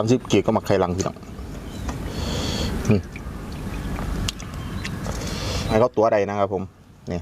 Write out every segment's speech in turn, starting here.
ามสิบเกีบก็มาไข่ลังพี่น้องให้เขาตัวใดนะครับผมนี่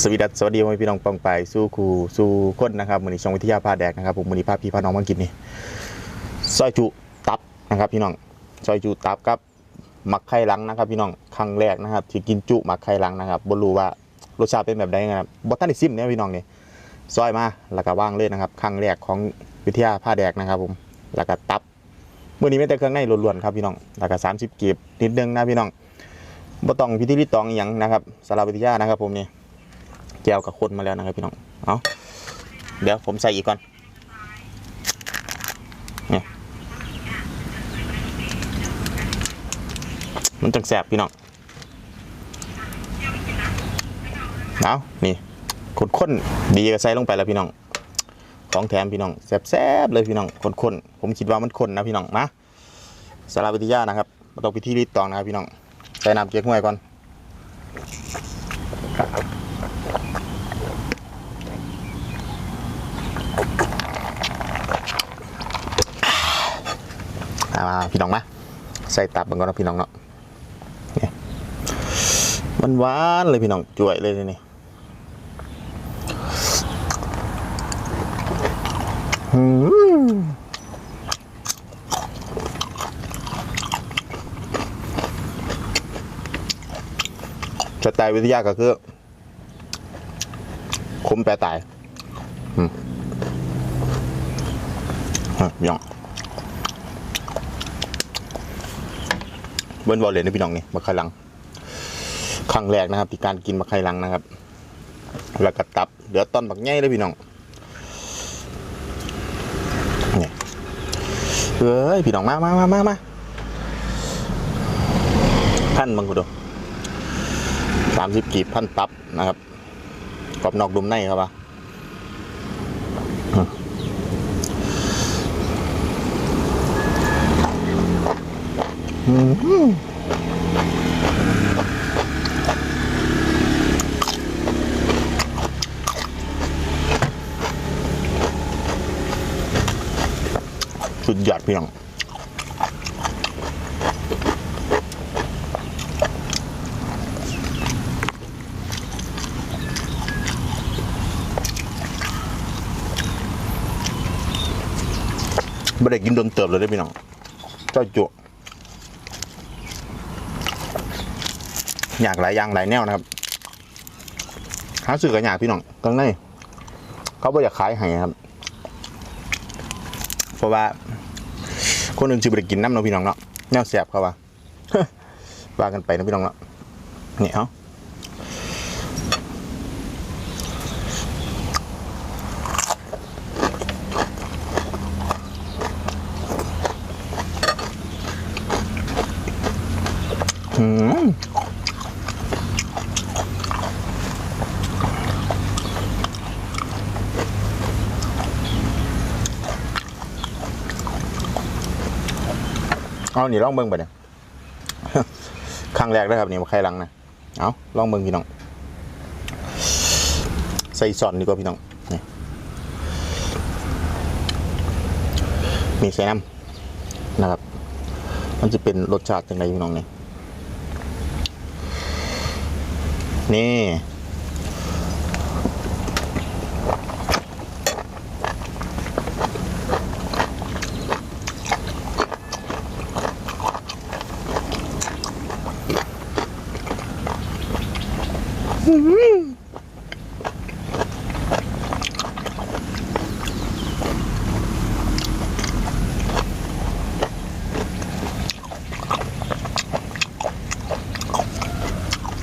ครัสวีดัสสวัสดีพี่น้องปองไปสู้ครูสู้คนนะครับมือนี้ช่องวิทยาพาแดกนะครับผมมือนี้พาพี่พาน้องมากินนี่ซอยจุตับนะครับ พี่น้องซอยจุตับกับหมักไข่ลังนะครับ พี่น้องครั้งแรกนะครับ ที่กินจุหมักไข่ลังนะครับบ่รู้ว่ารสชาติเป็นแบบใดนะครับบ่ทันได้ซิมเนี่ยพี่น้องเนี่ยซอยมาแล้วก็ว่างเลยนะครับครั้งแรกของวิทยาพาแดกนะครับ ผมแล้วก็ตับมือนี้ไม่แต่เครื่องในล้วนๆครับพี่น้องแล้วก็30กีบนิดนึงนะพี่น้องบ่ต้องพิธีรีตองอหย่างนะครับสำหรับวิทยานะครับ ผมนี่ แก้วกับคนมาแล้วนะครับพี่น้องเอาเดี๋ยวผมใส่อีกก่อนเนี่ยมันจังแสบพี่น้องเอานี่ข้นดีก็ใส่ลงไปแล้วพี่น้องของแถมพี่น้องแสบๆเลยพี่น้องข้นข้นๆผมคิดว่ามันข้นนะพี่น้องมาสาราวิทยานะครับมาต้องพิธีรีดตองนะครับพี่น้องใส่น้ำเก๊กฮวยก่อน เอา มาพี่น้องมาใส่ตับมันก่อนนะพี่น้องเนาะนี่มันหวานเลยพี่น้องจ่วยเลยทีนี่อืมสไตล์วิทยาก็คือคุ้มแปรตาย อืมอะพี่น้อง เบิ้ลบอลเลยนะพี่น้องนี่มะไข่ลังครั้งแรกนะครับที่การกินมะไข่ลังนะครับ แล้วก็ตับเดี๋ยวตอนบักใหญ่เลยพี่น้องนี่เฮ้ยพี่น้องมามามามามาพันบังกูดูสามสิบกีบพันตับนะครับกรอบนอกดุมในครับวะ สุดยอดพี่น้องไม่ได้กินโดนเติบเลยได้พี่น้องเจ้าจุ อยากหลายอย่างหลายแนวนะครับหาซื้อกันอยากพี่น้องตรงในเขาไม่อยากขายให้ครับ เพราะว่า คนอื่นจะไปกินน้ำเนาะพี่น้องเนาะแนวแสบเขาว่าว่ากันไปนะพี่น้องเนาะนี่เอาอืม เอานี่ลองเบิ่งไปเนี่ยครั้งแรกนะครับนี่มาใครลังนะเอาลองเบิ่งพี่น้อง ใส่ซอนดีกว่าพี่น้องนี่มีใส่น้ำนะครับ มันจะเป็นรสชาติยังไงพี่น้องเนี่ยนี่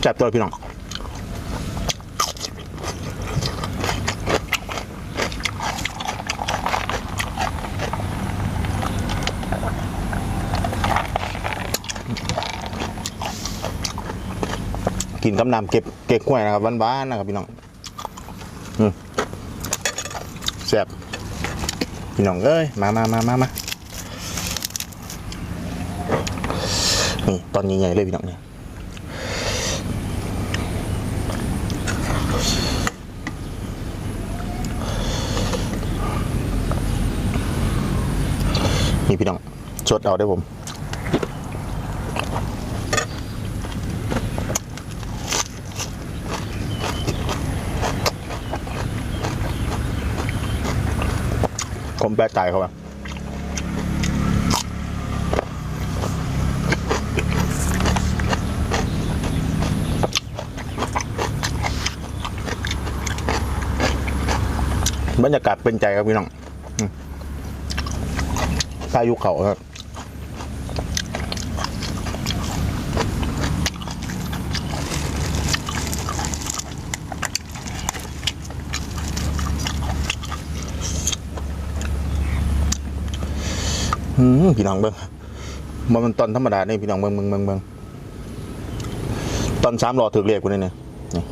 จับตัวพี่น้องกินกำนำเก็บเก็บกล้วยนะครับบ้านๆนะครับพี่น้องแซ่บพี่น้องเอ้ยมามามามามานี่ตอนใหญ่ๆเลยพี่น้องเนี่ย นี่พี่น้องชดเอาได้ผมผมแปลกใจเขาอะบ บรรยากาศเป็นใจครับพี่น้องอืมพายุเขาครับอืมพี่น้องเบิ้งมันมันตอนธรรมดาเนี่ยพี่น้องเบิ้งเบิ้งเบิ้งเบิ้งตอนสามรอถือเรียกกูเนี่ยนี่นี่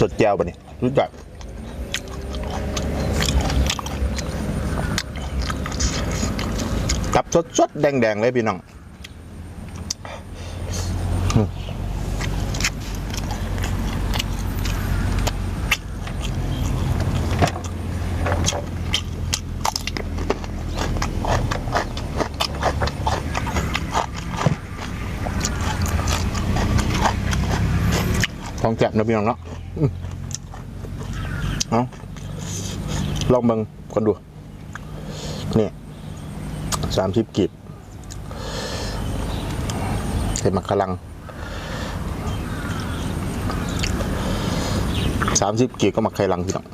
สดแก้วปะเนี่ย รู้จักกับสดสดๆแดงๆเลยพี่น้องอืมของแจ็บนะพี่น้องเนาะอืม เอา ลองบิงคนดูนี่สามสิบกีบเห็นมักขลังสามสิบกีบก็มักไข่ลังพี่น้อง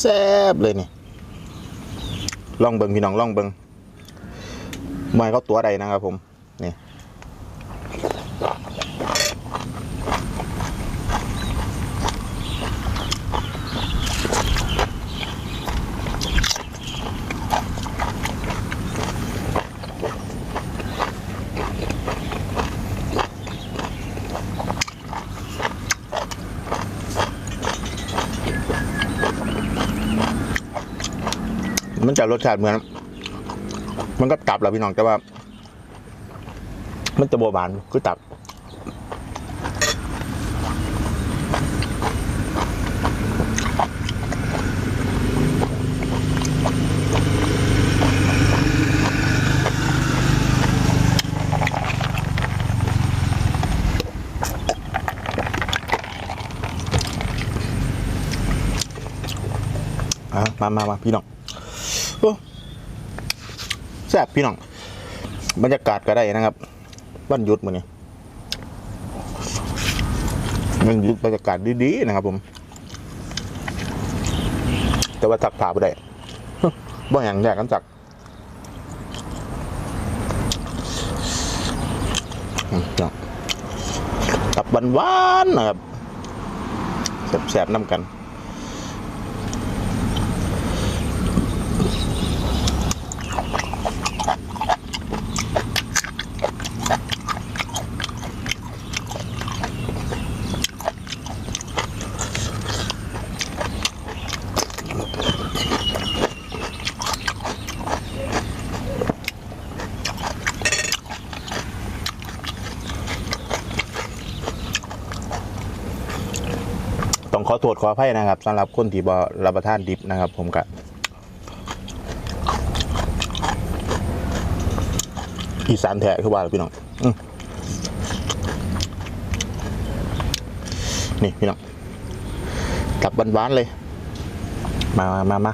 แซ่บๆเลยนี่ลองเบิงพี่น้องลองเบิงไม่เขาตัวใดนะครับผม นี่ มันจะรสชาติเหมือน มันก็ตับแหละพี่น้องแต่ว่า มันจะโบหวานคือตับมามามาพี่น้อง โอ้แซ่บพี่น้อง บรรยากาศก็ได้นะครับวันหยุดมื้อนี้มันหยุดบรรยากาศดีๆนะครับ ผม แต่ว่าตักผ่าไปได้บ่อย่างแยกกันจักอืมพี่น้องตับหวานๆนะครับแซ่บๆน้ำกัน ษขออภัยนะครับสำหรับคนที่บรับประทานดิบนะครับ ผมกะอีสานแท้คือว่าพี่น้องอนี่พี่น้องกลับหวานๆเลย มามามา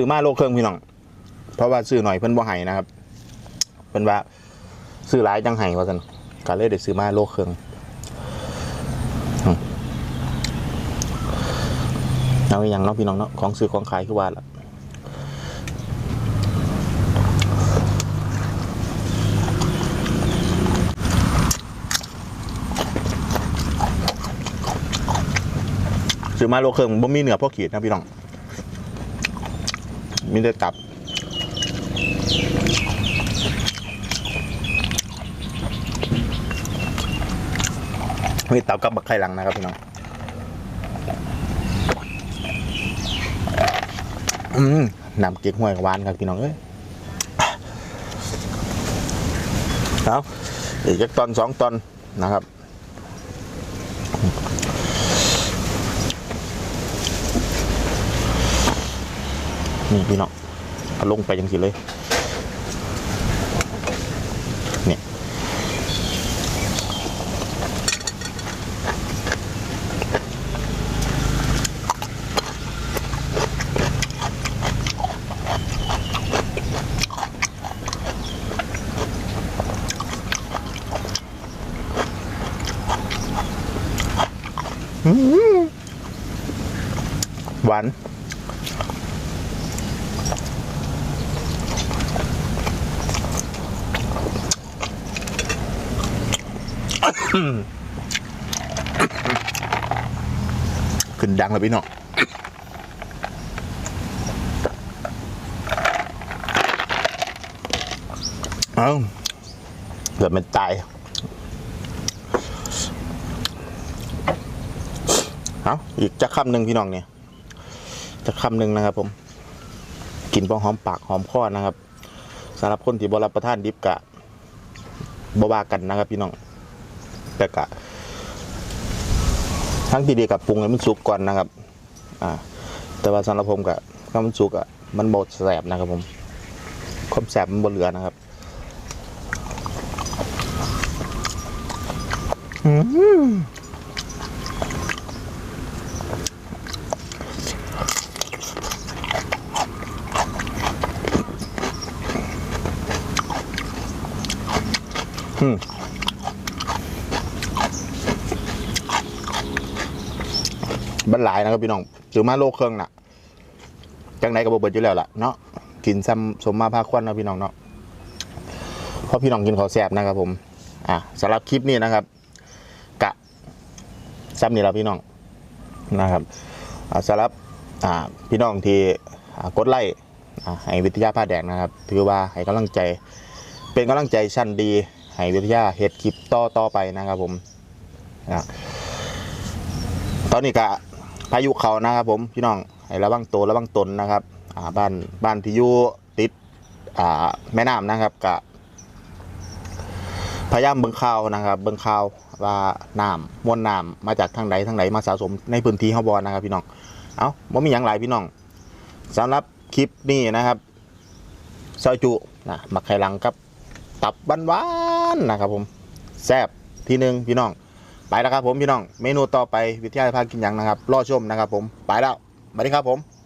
ซื้อมาโลเครื่องพี่น้อง เพราะว่าซื้อหน่อยเพิ่นบ่ให้นะครับ เพิ่นว่าซื้อหลายจังให้ว่าซั่นก็เลยได้ซื้อมาโลเครื่องเอาอีหยังเนาะพี่น้องเนาะของซื้อของขายคือว่าล่ะซื้อมาโลเครื่องบ่มีเหนือพอขีดนะพี่น้อง มีแต่ตับ มีตับกับบักไข่หลังนะครับพี่น้อง อืมน้ำเก๊กห้วยหวานครับพี่น้องเอ้ยเอาอีกจักตอนสองตอนนะครับ นี่พี่น้องเอาลงไปยังสิเลยเนี่ยหวาน ขึ้นดังแล้วพี่น้องเอาเกือบเป็นตายเอาอีกจะคำหนึ่งพี่น้องเนี่ยจะคำหนึ่งนะครับ ผม กินพอหอมปากหอมคอนะครับสำหรับคนที่บรับประทานดิบกะบวากันนะครับพี่น้อง แต่กะทั้งที่ดีกับปรุงให้มันสุกก่อนนะครับอ่าแต่ว่าสำหรับผมกะถ้ามันสุกอะมันบดแสบนะครับผมความแสบมันบนเหลือนะครับอืมอืม บันหลายนะครับพี่น้องถือมาโลเครื่องน่ะจังไหนก็บ่เบิดอยู่แล้วล่ะเนาะกินซ้ำสมมาพาควันนะพี่น้องเนาะเพราะพี่น้องกินขอแซ่บนะครับผมอะสำหรับคลิปนี้นะครับ กะซ้ำนี่เราพี่น้องนะครับสำหรับอ่าพี่น้องที่กดไลค์ให้วิทยาผ้าแดงนะครับ ถือว่าให้กำลังใจเป็นกำลังใจชั้นดีให้วิทยาเฮ็ดคลิปต่อต่อไปนะครับผมนะตอนนี้กะ พายุเขานะครับผมพี่น้องให้ระวังตัวระวังตนนะครับบ้านบ้านที่อยู่ติดแม่น้ำนะครับกะพยายามเบิ่งข่าวนะครับเบิ่งข่าวว่าน้ำมวลน้ำมาจากทางใดทางใดมาสะสมในพื้นที่เฮาบ่นะครับ พี่น้องเอาบ่มีหยังหลายพี่น้องสำหรับคลิปนี้นะครับซอยจุนะมักไข่หลังกับตับหวานๆนะครับผมแซบทีหนึ่งพี่น้อง ไปแล้วครับผมพี่น้อง เมนูต่อไปวิทยาภาคกินยังนะครับ รอชมนะครับผม ไปแล้วสวัสดีครับผม